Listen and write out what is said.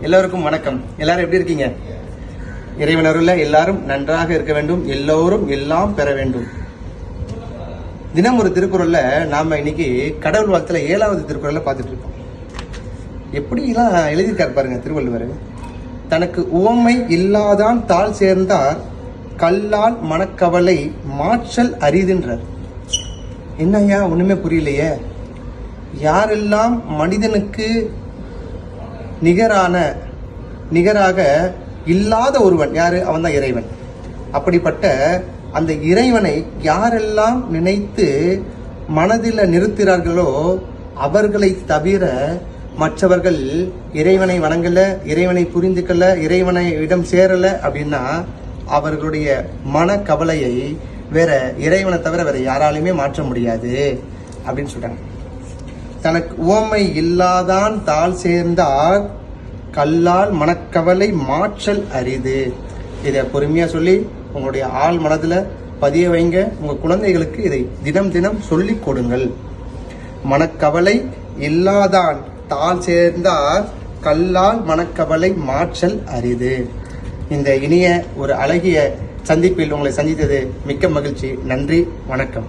எல்லோருக்கும் வணக்கம். எல்லாரும் எப்படி இருக்கீங்க? இறைவன் அருள எல்லாரும் நன்றாக இருக்க வேண்டும். எல்லோரும் எல்லாம் பெற வேண்டும். தினம் ஒரு திருக்குறள்ல நாம இன்னைக்கு கடவுள் வாழ்த்துல ஏழாவது திருக்குறள்ல பார்த்துட்டு இருக்கோம். எப்படிலாம் எழுதியிருக்காரு பாருங்க திருவள்ளுவர். தனக்கு உவமை இல்லாதான் தாழ் சேர்ந்தார் கல்லால் மனக்கவலை மாற்றல் அரிதுன்றார். என்னய்யா ஒண்ணுமே புரியலையே. யாரெல்லாம் மனிதனுக்கு நிகரான நிகராக இல்லாத ஒருவன். யாரு? அவன் தான் இறைவன். அப்படிப்பட்ட அந்த இறைவனை யாரெல்லாம் நினைத்து மனதில் நிறுத்துகிறார்களோ அவர்களை தவிர மற்றவர்கள் இறைவனை வணங்கல இறைவனை புரிந்துக்கல இறைவனை இடம் சேரல அப்படின்னா அவர்களுடைய மன கவலையை வேற இறைவனை தவிர வேற யாராலையுமே மாற்ற முடியாது அப்படின்னு சொல்றாங்க. தனக்கு உவமை இல்லாதான் தாள் சேர்ந்தார். கல்லால் மனக்கவலை மாற்றல் அரிது. இதை பொறுமையாக சொல்லி உங்களுடைய ஆள் மனதில் பதிய வைங்க. உங்கள் குழந்தைகளுக்கு இதை தினம் தினம் சொல்லிக் கொடுங்கள். மனக்கவலை இல்லாதான் தாள் சேர்ந்தார். கல்லால் மனக்கவலை மாற்றல் அரிது. இந்த இனிய ஒரு அழகிய சந்திப்பில் உங்களை சந்தித்தது மிக்க மகிழ்ச்சி. நன்றி. வணக்கம்.